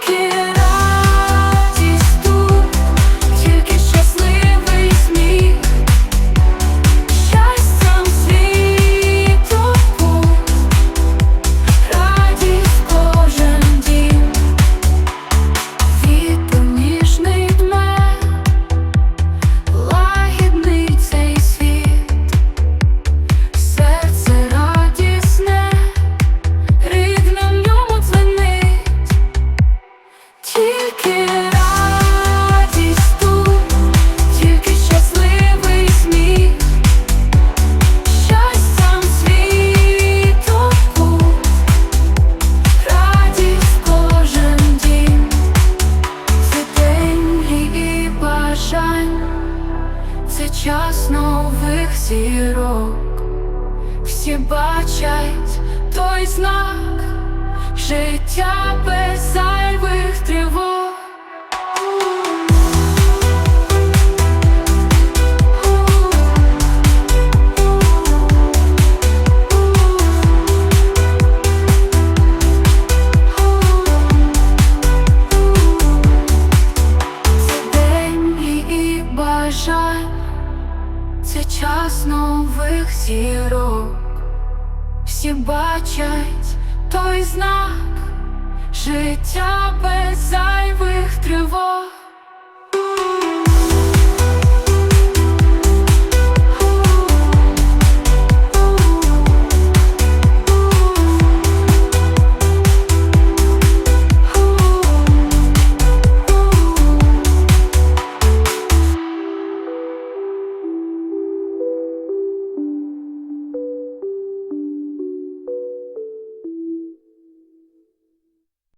Take. Це час нових зірок. Всі бачать той знак, життя без зайвих тривог. Бажань, це час нових зірок. Всі бачать той знак, життя без зайвих тривог.